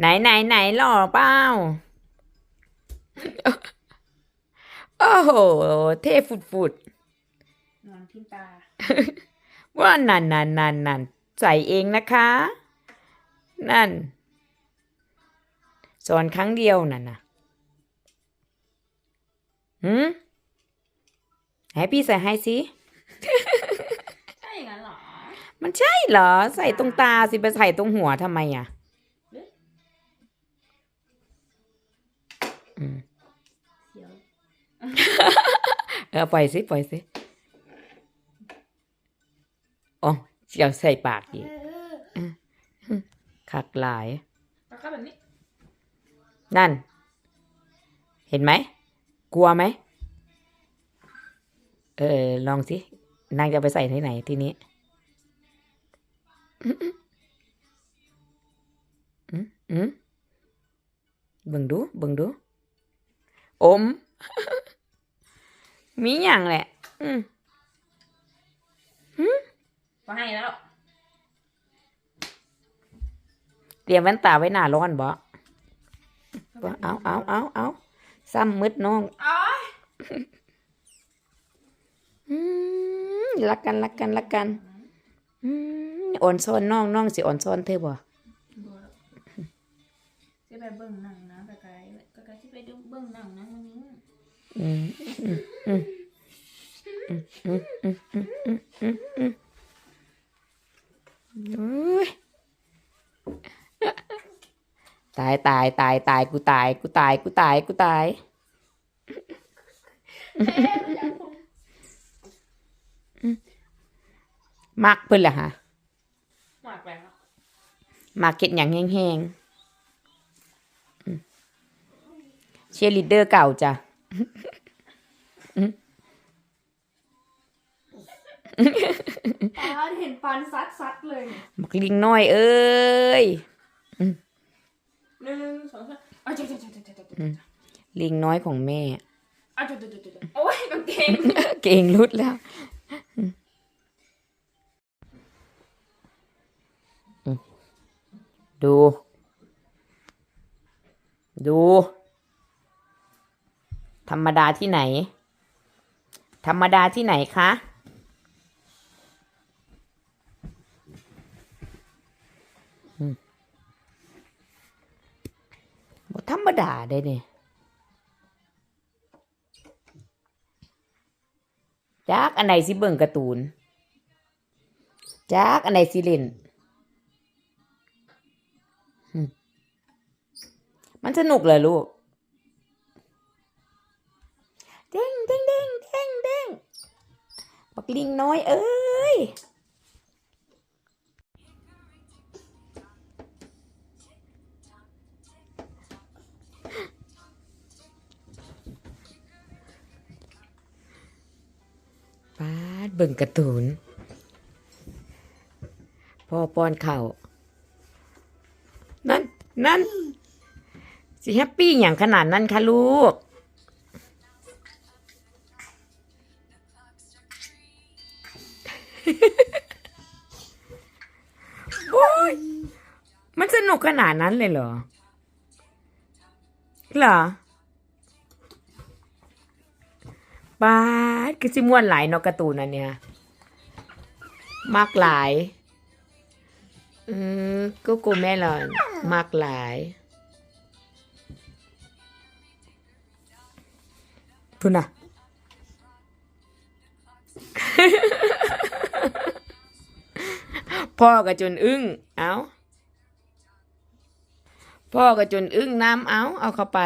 ไหนไหนไหนหล่อเปล่า โอ้โห เท่ฟุดฟุดนอนทิมตาๆว่านั่นนั่นนั่นนั่นใส่เองนะคะ นั่น สอนครั้งเดียวนั่นนะหืมให้พี่ใส่ให้สิใช่อย่างนั้นเหรอ มันใช่เหรอ ใส่ตรงตาสิไปใส่ตรงหัวทำไมอะ อืมเสียวเออปล่อยสิปล่อยสิอ๋อเจียวใส่ปากอีกคักหลายแล้วก็แบบนี้ นั่น เห็นไหม กลัวไหม เออ ลองสิ นางจะไปใส่ที่ไหนทีนี้อืมอืมเบิ่งดูเบิ่งดู อม มีอย่างแหละ อืมพอให้แล้ว เตรียมแว่นตาไว้หน้าร้อนบ่บ่เอาเอาเอาเอาซ้ำมืดน้องอ๋ออืมรักกันรักกันรักกันอืมอ่อนซ้อนน้องน้องสิอ่อนซ้อนเธอบ่ จะไปเบิ่งหนังนะไกลๆไกลๆที่ไปดูเบิ่งหนังนะวันนี้อืมอืมอืมอืมอืมอืมอืมอืมอืมอุ้ยตายตายตายตายกูตายกูตายกูตายกูตายมักเพิ่นล่ะฮะมากแล้วมาเก็ตอย่างแห้งๆ เชียร์ลีดเดอร์เก่าจ้ะปานเห็นปานซัดซัดเลยมักลิงน้อยเอ้ยหนึ่งสองสามอ้าวเจ๊เจ๊เจ๊เจ๊เจ๊เจ๊ลิงน้อยของแม่อ้าวเจ๊เจ๊เจ๊เจ๊โอ้ยกางเกงเก่งรุดแล้วอืมดู ดู ธรรมดาที่ไหน ธรรมดาที่ไหนคะอืมบ่ธรรมดาได้เนี่ยจากอันไหนสิเบิ่งการ์ตูนจากอันไหนสิเล่น มันสนุกเลยลูก เด้งเด้งเด้งเด้งเด้งบักลิงน้อย เอ้ยป้าดเบิ่งกร์ตูนพ่อป้อนเข่านั่น นั่น สิแฮปปี้อย่างขนาดนั้นคะลูก โอ้ย มันสนุกขนาดนั้นเลยเหรอ เหรอบาคือสิม่วนหลายนาะกร์ตูนอันเนี้ยมากหลาย เออก็กูแม่หลอน มากหลาย พุ่นน่ะ พ่อก็จนอึ้ง เอาพ่อก็จนอึ้งน้ำเอา เอาเข้าไป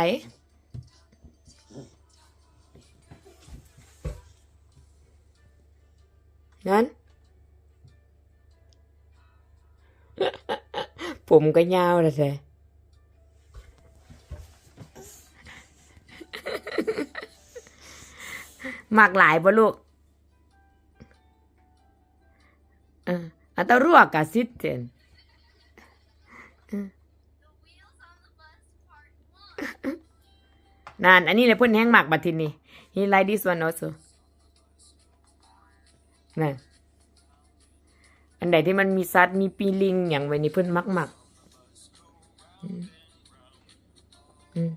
นั้นผมก็ยาวเลยแท้ มากหลายบ่ลูกเอออันตรั่วกะซิดเจนนานอันนี้เลยเพิ่นแห้งหมักบัดทีนี้ he like this one also นั่นอันใดที่มันมีซัดมีปีลิงอย่างไว้นี่เพิ่นมักหมักอืม อืมอืม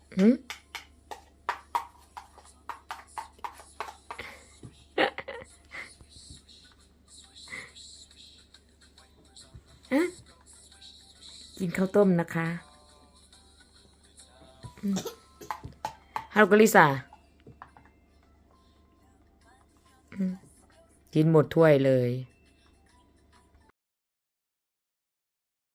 อะ กินข้าวต้มนะคะอืมฮัลโหลกลิซ่าอืมกินหมดถ้วยเลย